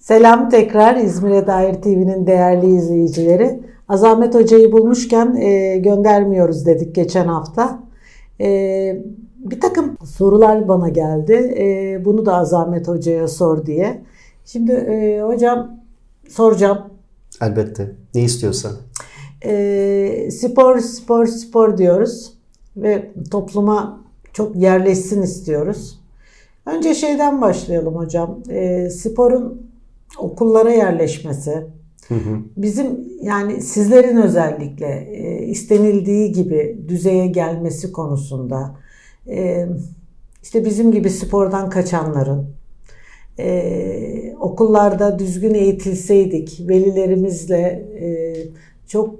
Selam tekrar İzmir'e dair TV'nin değerli izleyicileri. Azamet Hoca'yı bulmuşken e, göndermiyoruz dedik geçen hafta. E, bir takım sorular bana geldi. E, bunu da Azamet Hoca'ya sor diye. Şimdi e, hocam soracağım. Elbette. Ne istiyorsan. E, spor, spor, spor diyoruz ve topluma çok yerleşsin istiyoruz. Önce şeyden başlayalım hocam. E, sporun okullara yerleşmesi, Hı hı. bizim yani sizlerin özellikle e, istenildiği gibi düzeye gelmesi konusunda e, işte bizim gibi spordan kaçanların e, okullarda düzgün eğitilseydik, velilerimizle e, çok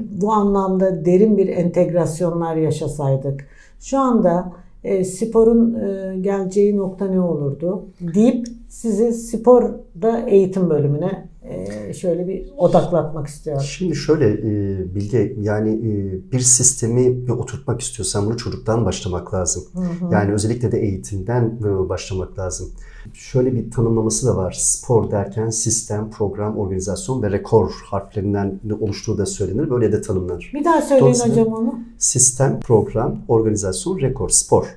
bu anlamda derin bir entegrasyonlar yaşasaydık. Şu anda e, sporun e, geleceği nokta ne olurdu? Deyip sizi sporda eğitim bölümüne şöyle bir odaklatmak istiyorum. Şimdi şöyle e, Bilge yani e, bir sistemi oturtmak istiyorsan bunu çocuktan başlamak lazım. Yani özellikle de eğitimden e, başlamak lazım. Şöyle bir tanımlaması da var. Spor derken sistem, program, organizasyon ve rekor harflerinden oluştuğu da söylenir. Böyle de tanımlanır. Bir daha söyleyin hocam onu. Sistem, program, organizasyon, rekor, spor.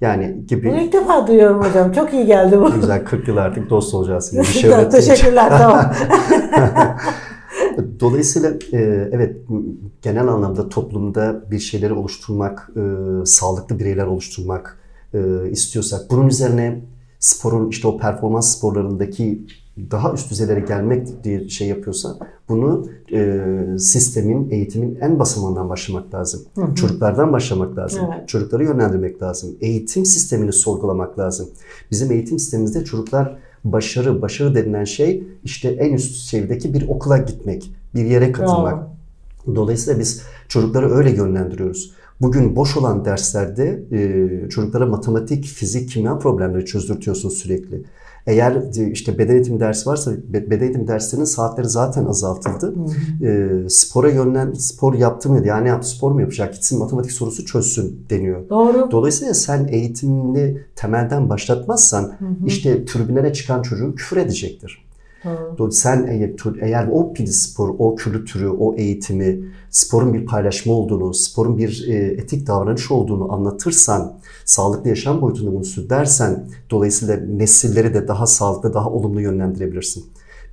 Yani gibi Bunu ilk defa duyuyorum hocam. Çok iyi geldi bu. güzel 40 yıl artık dost olacağız. Bir şey. Teşekkürler tamam. Dolayısıyla e, evet genel anlamda toplumda bir şeyleri oluşturmak, e, sağlıklı bireyler oluşturmak e, istiyorsak bunun üzerine sporun işte o performans sporlarındaki daha üst düzeylere gelmek diye şey yapıyorsa bunu e, sistemin, eğitimin en basamağından başlamak lazım. Çocuklardan başlamak lazım. Evet. Çocukları yönlendirmek lazım. Eğitim sistemini sorgulamak lazım. Bizim eğitim sistemimizde çocuklar başarı, başarı denilen şey işte en üst seviyedeki bir okula gitmek, bir yere katılmak. Dolayısıyla biz çocukları öyle yönlendiriyoruz. Bugün boş olan derslerde e, çocuklara matematik, fizik, kimya problemleri çözdürtüyorsun sürekli. Eğer e, işte beden eğitimi dersi varsa be- beden eğitimi derslerinin saatleri zaten azaltıldı. E, spora yönlen spor yaptı mı? Yani yaptı spor mu yapacak? Gitsin matematik sorusu çözsün deniyor. Doğru. Dolayısıyla sen eğitimini temelden başlatmazsan işte tribünlere çıkan çocuğun küfür edecektir. Sen eğer, eğer o pil spor, o kültürü, o eğitimi, sporun bir paylaşma olduğunu, sporun bir e, etik davranış olduğunu anlatırsan, sağlıklı yaşam boyutunda bunu sürdürsen, dolayısıyla nesilleri de daha sağlıklı, daha olumlu yönlendirebilirsin.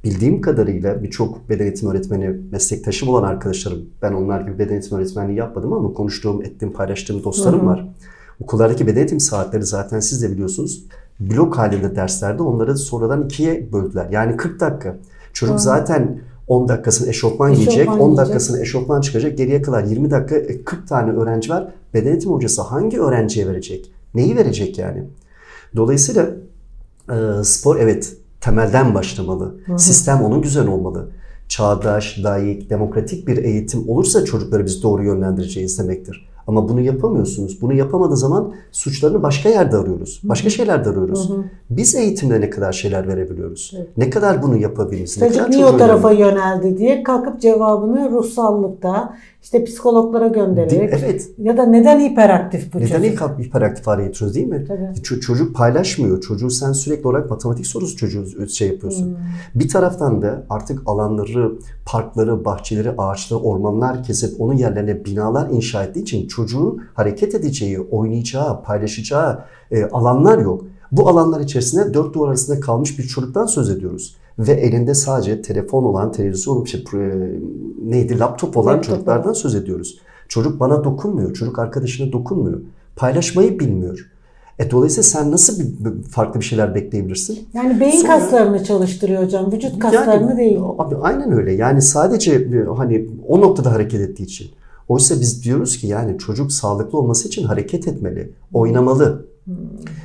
Bildiğim kadarıyla birçok beden eğitimi öğretmeni, meslektaşım olan arkadaşlarım, ben onlar gibi beden eğitimi öğretmenliği yapmadım ama konuştuğum, ettiğim, paylaştığım dostlarım var. Okullardaki beden eğitimi saatleri zaten siz de biliyorsunuz blok halinde derslerde onları sonradan ikiye böldüler. Yani 40 dakika. Çocuk zaten 10 dakikasını eşofman, Eşofman giyecek, 10 giyecek. dakikasını eşofman çıkacak, geriye kalan 20 dakika e, 40 tane öğrenci var. Beden eğitimi hocası hangi öğrenciye verecek? Neyi verecek yani? Dolayısıyla e, spor evet temelden başlamalı. Sistem onun güzel olmalı. Çağdaş, layık, demokratik bir eğitim olursa çocukları biz doğru yönlendireceğiz demektir. Ama bunu yapamıyorsunuz. Bunu yapamadığı zaman suçlarını başka yerde arıyoruz. Başka şeylerde arıyoruz. Biz eğitimde ne kadar şeyler verebiliyoruz? Ne kadar bunu yapabiliriz? Çocuk niye o tarafa yöneldi diye kalkıp cevabını ruhsallıkta işte psikologlara göndererek evet. ya da neden hiperaktif bu Neden çocuk? ilk hiperaktif hale getiriyoruz değil mi? Tabii. Ç- çocuk paylaşmıyor. Çocuğu sen sürekli olarak matematik sorusu çocuğu şey yapıyorsun. Hmm. Bir taraftan da artık alanları, parkları, bahçeleri, ağaçları, ormanlar kesip onun yerlerine binalar inşa ettiği için çocuğun hareket edeceği, oynayacağı, paylaşacağı e, alanlar yok. Bu alanlar içerisinde dört duvar arasında kalmış bir çocuktan söz ediyoruz. Ve elinde sadece telefon olan, televizyon, şey, neydi, laptop olan Laptop. çocuklardan söz ediyoruz. Çocuk bana dokunmuyor, çocuk arkadaşına dokunmuyor. Paylaşmayı bilmiyor. E dolayısıyla sen nasıl bir, bir- farklı bir şeyler bekleyebilirsin? Yani beyin Sonra- kaslarını çalıştırıyor hocam. Vücut kaslarını Yani, değil. Abi, aynen öyle. Yani sadece e, hani o noktada hareket ettiği için. Oysa biz diyoruz ki yani çocuk sağlıklı olması için hareket etmeli, oynamalı.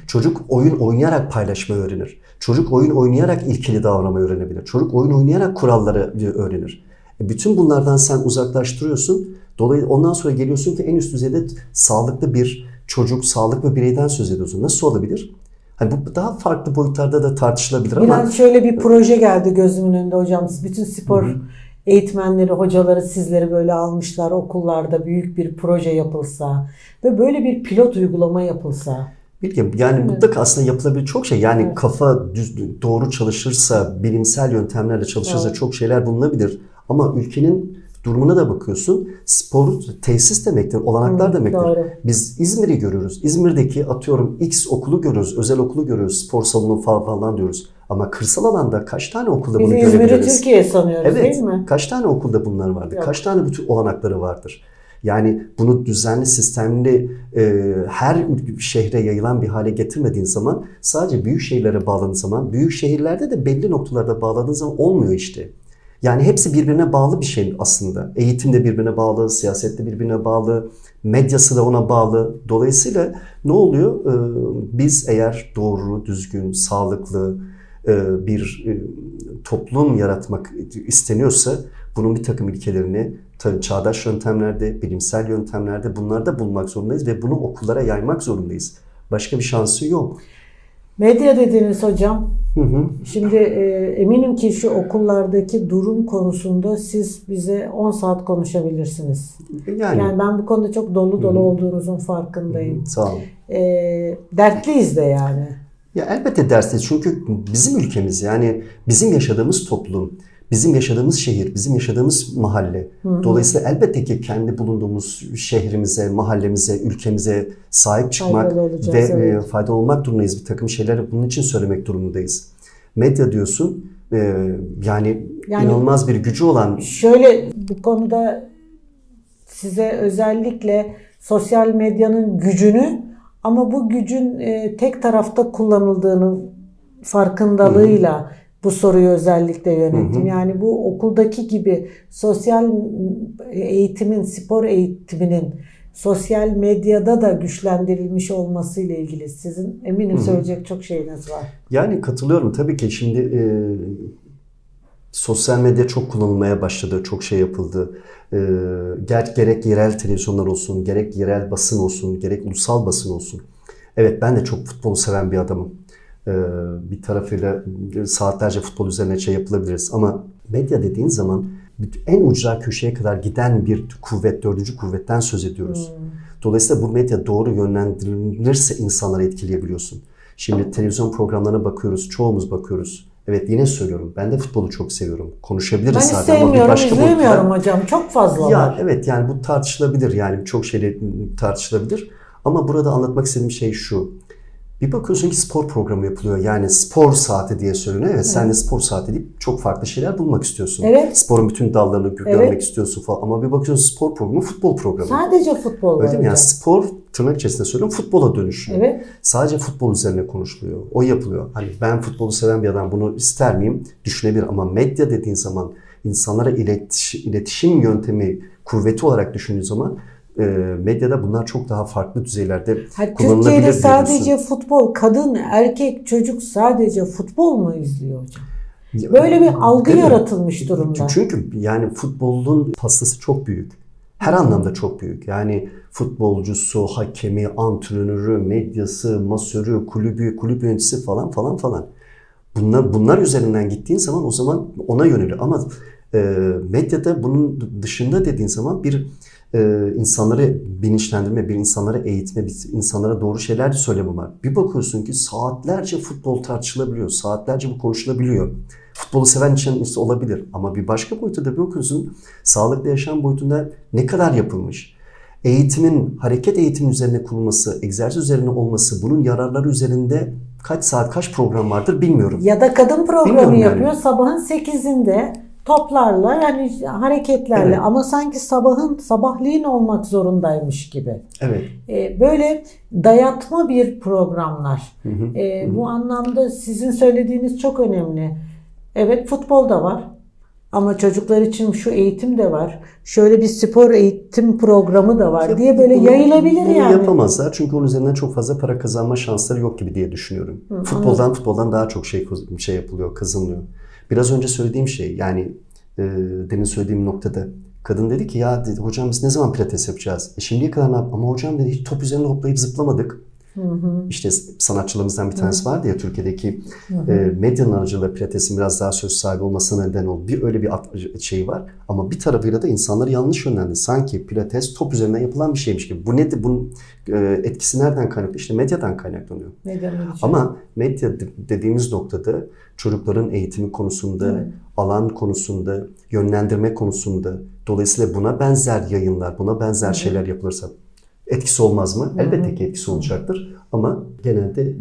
Çocuk oyun oynayarak paylaşmayı öğrenir. Çocuk oyun oynayarak ilkeli davranmayı öğrenebilir. Çocuk oyun oynayarak kuralları öğrenir. E, bütün bunlardan sen uzaklaştırıyorsun. Dolayısıyla ondan sonra geliyorsun ki en üst düzeyde sağlıklı bir çocuk, sağlıklı bir bireyden söz ediyorsun. Nasıl olabilir? Hani bu daha farklı boyutlarda da tartışılabilir ama Biraz şöyle bir proje geldi gözümün önünde hocam. Bütün spor eğitmenleri, hocaları sizleri böyle almışlar okullarda büyük bir proje yapılsa ve böyle bir pilot uygulama yapılsa. Bilmiyorum yani Evet. mutlaka aslında yapılabilir çok şey. Yani Evet. kafa düz, doğru çalışırsa, bilimsel yöntemlerle çalışırsa Evet. çok şeyler bulunabilir. Ama ülkenin durumuna da bakıyorsun. Spor tesis demektir, olanaklar Hı, demektir. doğru. Biz İzmir'i görüyoruz. İzmir'deki atıyorum X okulu görüyoruz, özel okulu görüyoruz, spor salonu falan, falan diyoruz. Ama kırsal alanda kaç tane okulda Biz bunu İzmir'i görebiliriz? Türkiye sanıyoruz Evet. değil mi? Kaç tane okulda bunlar vardı? Yok. Kaç tane bütün olanakları vardır? Yani bunu düzenli, sistemli e, her şehre yayılan bir hale getirmediğin zaman sadece büyük şehirlere bağladığın zaman büyük şehirlerde de belli noktalarda bağladığın zaman olmuyor işte. Yani hepsi birbirine bağlı bir şey aslında. Eğitim de birbirine bağlı, siyaset de birbirine bağlı, medyası da ona bağlı. Dolayısıyla ne oluyor? Ee, Biz eğer doğru, düzgün, sağlıklı e, bir e, toplum yaratmak isteniyorsa bunun bir takım ilkelerini tabii çağdaş yöntemlerde, bilimsel yöntemlerde bunlarda bulmak zorundayız ve bunu okullara yaymak zorundayız. Başka bir şansı yok. Medya dediniz hocam. Hı hı. Şimdi e, eminim ki şu okullardaki durum konusunda siz bize 10 saat konuşabilirsiniz. Yani, Yani ben bu konuda çok dolu dolu olduğunuzun farkındayım. sağ olun. E, dertliyiz de yani. Ya elbette derste çünkü bizim ülkemiz yani bizim yaşadığımız toplum, bizim yaşadığımız şehir, bizim yaşadığımız mahalle. Dolayısıyla elbette ki kendi bulunduğumuz şehrimize, mahallemize, ülkemize sahip çıkmak olacağız, ve evet. e, faydalı olmak durumundayız. Bir takım şeyleri bunun için söylemek durumundayız. Medya diyorsun e, yani, Yani- inanılmaz bir gücü olan Şöyle bu konuda size özellikle sosyal medyanın gücünü ama bu gücün e, tek tarafta kullanıldığının farkındalığıyla bu soruyu özellikle yönettim. Yani bu okuldaki gibi sosyal eğitimin, spor eğitiminin sosyal medyada da güçlendirilmiş olması ile ilgili sizin eminim söyleyecek çok şeyiniz var. Yani katılıyorum tabii ki şimdi e, sosyal medya çok kullanılmaya başladı, çok şey yapıldı. E, ger- gerek yerel televizyonlar olsun, gerek yerel basın olsun, gerek ulusal basın olsun. Evet ben de çok futbolu seven bir adamım. E, bir tarafıyla saatlerce futbol üzerine şey yapılabiliriz ama medya dediğin zaman en ucra köşeye kadar giden bir kuvvet, dördüncü kuvvetten söz ediyoruz. Dolayısıyla bu medya doğru yönlendirilirse insanları etkileyebiliyorsun. Şimdi televizyon programlarına bakıyoruz, çoğumuz bakıyoruz. Evet yine söylüyorum, ben de futbolu çok seviyorum. Konuşabiliriz Ben zaten ama bir başka izlemiyorum boyuttan- hocam. Çok fazla Ya var. evet yani bu tartışılabilir yani çok şeyle tartışılabilir. Ama burada anlatmak istediğim şey şu. Bir bakıyorsun ki spor programı yapılıyor. Yani spor saati diye söyleniyor. Evet, sen de spor saati deyip çok farklı şeyler bulmak istiyorsun. Evet. Sporun bütün dallarını Evet. görmek istiyorsun falan. Ama bir bakıyorsun spor programı futbol programı. Sadece futbol Öyle değil mi? Yani spor tırnak içerisinde söylüyorum futbola dönüşüyor. Evet. Sadece futbol üzerine konuşuluyor. O yapılıyor. Hani ben futbolu seven bir adam bunu ister miyim? Düşünebilir ama medya dediğin zaman insanlara iletiş, iletişim yöntemi kuvveti olarak düşündüğün zaman e, medyada bunlar çok daha farklı düzeylerde Ha, kullanılabilir Türkiye'de diyorsun. sadece futbol, kadın, erkek, çocuk sadece futbol mu izliyor hocam? Böyle bir algı değil mi? yaratılmış durumda. Çünkü yani futbolun pastası çok büyük. Her anlamda çok büyük. Yani futbolcusu, hakemi, antrenörü, medyası, masörü, kulübü, kulüp yöneticisi falan falan falan. Bunlar, bunlar üzerinden gittiğin zaman o zaman ona yöneliyor. Ama e, medyada bunun dışında dediğin zaman bir e, insanları bilinçlendirme, bir insanları eğitme, bir insanlara doğru şeyler de söyleme var. Bir bakıyorsun ki saatlerce futbol tartışılabiliyor, saatlerce bu konuşulabiliyor. Futbolu seven için işte olabilir ama bir başka boyuta da bir bakıyorsun sağlıklı yaşam boyutunda ne kadar yapılmış. Eğitimin, hareket eğitimi üzerine kurulması, egzersiz üzerine olması, bunun yararları üzerinde kaç saat, kaç program vardır bilmiyorum. Ya da kadın programı Bilmiyorum yani. yapıyor sabahın 8'inde toplarla yani hareketlerle Evet. ama sanki sabahın sabahleyin olmak zorundaymış gibi. Evet. Ee, böyle dayatma bir programlar. Ee, bu anlamda sizin söylediğiniz çok önemli. Evet futbol da var. Ama çocuklar için şu eğitim de var. Şöyle bir spor eğitim programı da var diye böyle Bunu- yayılabilir bunu yani. yapamazlar çünkü onun üzerinden çok fazla para kazanma şansları yok gibi diye düşünüyorum. futboldan futboldan daha çok şey şey yapılıyor, kazanılıyor. Biraz önce söylediğim şey yani e, demin söylediğim noktada kadın dedi ki ya dedi, hocam biz ne zaman pilates yapacağız? E şimdiye kadar ne Ama hocam dedi hiç top üzerinde hoplayıp zıplamadık. İşte sanatçılarımızdan bir tanesi vardı ya Türkiye'deki e, medyanın aracılığıyla pilatesin biraz daha söz sahibi olmasına neden oldu. Bir öyle bir şey var ama bir tarafıyla da insanları yanlış yönlendi. Sanki pilates top üzerinden yapılan bir şeymiş gibi. Bu nedir? Bunun e, etkisi nereden kaynaklı? İşte medyadan kaynaklanıyor. Demek için? Ama medya de- dediğimiz noktada çocukların eğitimi konusunda, Evet. alan konusunda, yönlendirme konusunda dolayısıyla buna benzer yayınlar, buna benzer şeyler yapılırsa etkisi olmaz mı? Elbette ki etkisi olacaktır ama genelde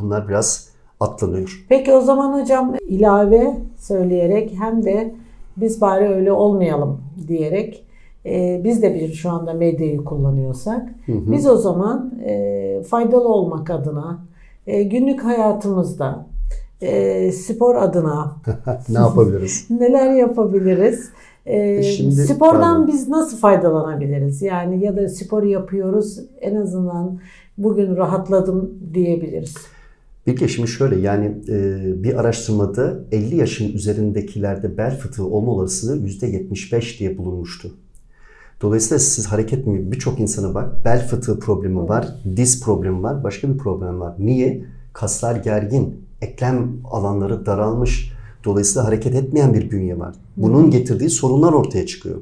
bunlar biraz atlanıyor. Peki o zaman hocam ilave söyleyerek hem de biz bari öyle olmayalım diyerek e, biz de bir şu anda medyayı kullanıyorsak biz o zaman e, faydalı olmak adına e, günlük hayatımızda e, spor adına ne yapabiliriz? neler yapabiliriz? E, Şimdi- spordan pardon. biz nasıl faydalanabiliriz? Yani ya da spor yapıyoruz en azından bugün rahatladım diyebiliriz. Bilge şimdi şöyle yani e, bir araştırmada 50 yaşın üzerindekilerde bel fıtığı olma olasılığı %75 diye bulunmuştu. Dolayısıyla siz hareket mi birçok insana bak bel fıtığı problemi var, diz problemi var, başka bir problem var. Niye? Kaslar gergin, eklem alanları daralmış. Dolayısıyla hareket etmeyen bir bünye var. Bunun getirdiği sorunlar ortaya çıkıyor.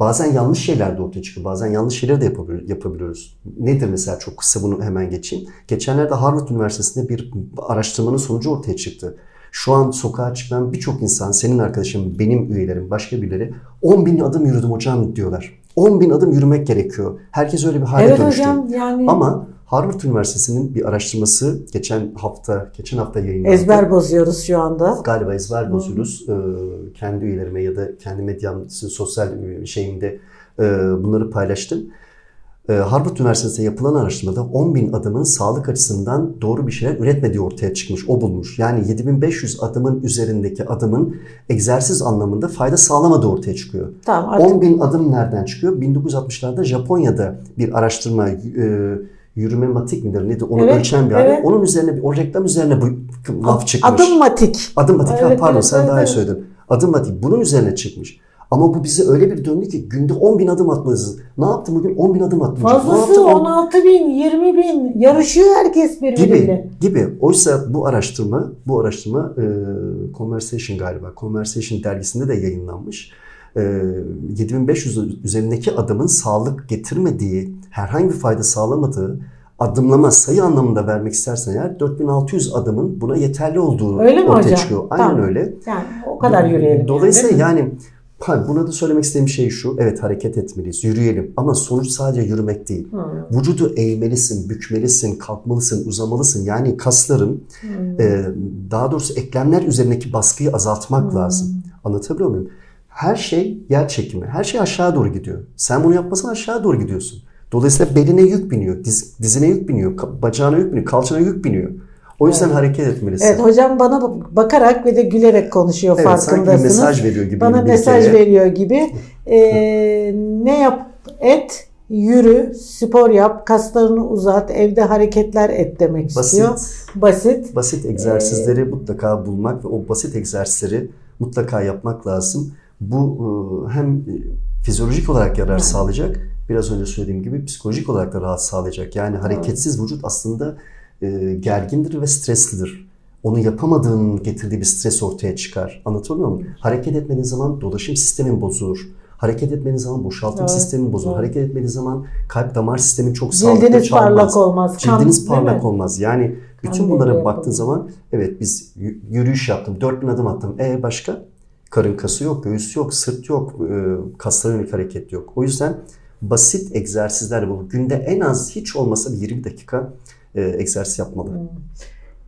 Bazen yanlış şeyler de ortaya çıkıyor. Bazen yanlış şeyler de yapabili- yapabiliyoruz. Nedir mesela çok kısa bunu hemen geçeyim. Geçenlerde Harvard Üniversitesi'nde bir araştırmanın sonucu ortaya çıktı. Şu an sokağa çıkan birçok insan, senin arkadaşın, benim üyelerim, başka birileri 10 bin adım yürüdüm hocam diyorlar. 10 bin adım yürümek gerekiyor. Herkes öyle bir hale Evet dönüştü. hocam yani Ama Harvard Üniversitesi'nin bir araştırması geçen hafta geçen hafta yayınlandı. ezber bozuyoruz şu anda. Galiba ezber bozuyoruz. Ee, kendi üyelerime ya da kendi medyam, sosyal şeyimde e, bunları paylaştım. Ee, Harvard Üniversitesi'nde yapılan araştırmada 10 bin adımın sağlık açısından doğru bir şeyler üretmediği ortaya çıkmış. O bulmuş. Yani 7500 adımın üzerindeki adımın egzersiz anlamında fayda sağlamadığı ortaya çıkıyor. Tamam artık 10 bin adım nereden çıkıyor? 1960'larda Japonya'da bir araştırma e, yürüme matik midir nedir onu Evet, ölçen bir alet. evet. Onun üzerine o reklam üzerine bu laf çıkmış. adım matik. Adım matik. Ha, Evet, pardon evet, sen evet, daha iyi evet. söyledin. Adım matik. Bunun üzerine çıkmış. Ama bu bize öyle bir döndü ki günde 10 bin adım atmalıyız. Ne yaptım bugün? 10 bin adım attım. Fazlası yaptım? On- 16 bin, 20 bin. Yarışıyor herkes birbiriyle. gibi gibi. Oysa bu araştırma, bu araştırma e, Conversation galiba, Conversation dergisinde de yayınlanmış. E, 7500 üzerindeki adımın sağlık getirmediği, herhangi bir fayda sağlamadığı adımlama sayı anlamında vermek istersen eğer 4600 adımın buna yeterli olduğu Öyle mi ortaya hocam? çıkıyor. Aynen Tamam. öyle. Yani o kadar yürüyelim. Dolayısıyla yani, yani buna da söylemek istediğim şey şu. Evet hareket etmeliyiz, yürüyelim. Ama sonuç sadece yürümek değil. Hmm. Vücudu eğmelisin, bükmelisin, kalkmalısın, uzamalısın. Yani kasların e, daha doğrusu eklemler üzerindeki baskıyı azaltmak lazım. Anlatabiliyor muyum? Her şey yer çekimi. Her şey aşağı doğru gidiyor. Sen bunu yapmasan aşağı doğru gidiyorsun. Dolayısıyla beline yük biniyor, diz- dizine yük biniyor, bacağına yük biniyor, kalçana yük biniyor. O yüzden hareket etmelisin. Evet hocam bana bakarak ve de gülerek konuşuyor Evet, sanki bir farkındasınız. mesaj veriyor gibi Bana mesaj hikaye. veriyor gibi. Ee, ne yap? Et, yürü, spor yap, kaslarını uzat, evde hareketler et demek istiyor. Basit, Basit. basit egzersizleri mutlaka bulmak ve o basit egzersizleri mutlaka yapmak lazım. Bu e, hem fizyolojik olarak yarar sağlayacak, biraz önce söylediğim gibi psikolojik olarak da rahat sağlayacak. Yani hareketsiz vücut aslında e, gergindir ve streslidir. Onu yapamadığının getirdiği bir stres ortaya çıkar. Anlatabiliyor muyum? Hareket etmediğin zaman dolaşım sistemin bozulur. Hareket etmediğin zaman boşaltım Evet, sistemin bozulur. evet. Hareket etmediğin zaman kalp damar sistemin çok sağlıklı Cildiniz çalmaz. parlak olmaz. Kan- Cildiniz mi? parlak olmaz. Yani bütün Kan bunlara baktığın zaman evet biz yürüyüş yaptım, 4000 adım attım. E başka? Karın kası yok, göğüs yok, sırt yok, e, kaslara yönelik hareket yok. O yüzden basit egzersizler bu. Günde en az hiç olmasa bir 20 dakika e, egzersiz yapmalı.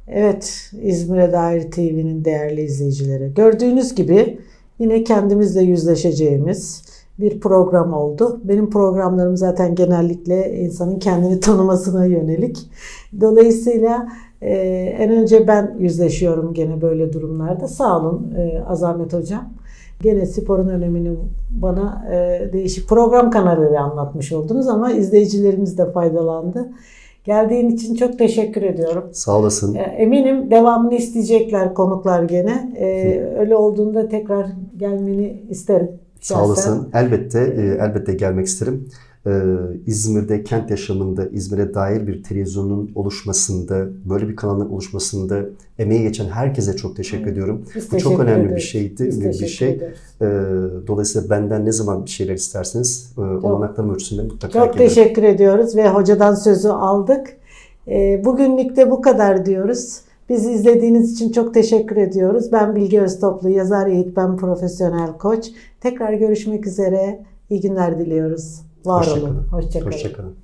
Evet, İzmir'e dair TV'nin değerli izleyicileri. Gördüğünüz gibi yine kendimizle yüzleşeceğimiz bir program oldu. Benim programlarım zaten genellikle insanın kendini tanımasına yönelik. Dolayısıyla e, en önce ben yüzleşiyorum gene böyle durumlarda. Sağ olun e, Azamet Hocam. Gene sporun önemini bana e, değişik program kanalıyla anlatmış oldunuz ama izleyicilerimiz de faydalandı. Geldiğin için çok teşekkür ediyorum. Sağ olasın. E, Eminim devamını isteyecekler konuklar gene. E, öyle olduğunda tekrar gelmeni isterim. Sağ olasın. Elbette, e, elbette gelmek isterim. Ee, İzmir'de kent yaşamında İzmir'e dair bir televizyonun oluşmasında, böyle bir kanalın oluşmasında emeği geçen herkese çok teşekkür ediyorum. Biz Bu çok teşekkür önemli bir ederiz. şeydi, Biz bir şey. ederiz. Ee, dolayısıyla benden ne zaman bir şeyler isterseniz e, olanaklarım ölçüsünde mutlaka Çok gelirim. teşekkür ediyoruz ve hocadan sözü aldık. Ee, Bugünlük de bu kadar diyoruz. Bizi izlediğiniz için çok teşekkür ediyoruz. Ben Bilge Öztoplu, yazar eğitmen, profesyonel koç. Tekrar görüşmek üzere. İyi günler diliyoruz. Var Hoşça olun. kalın. Hoşça kalın. Hoşçakalın.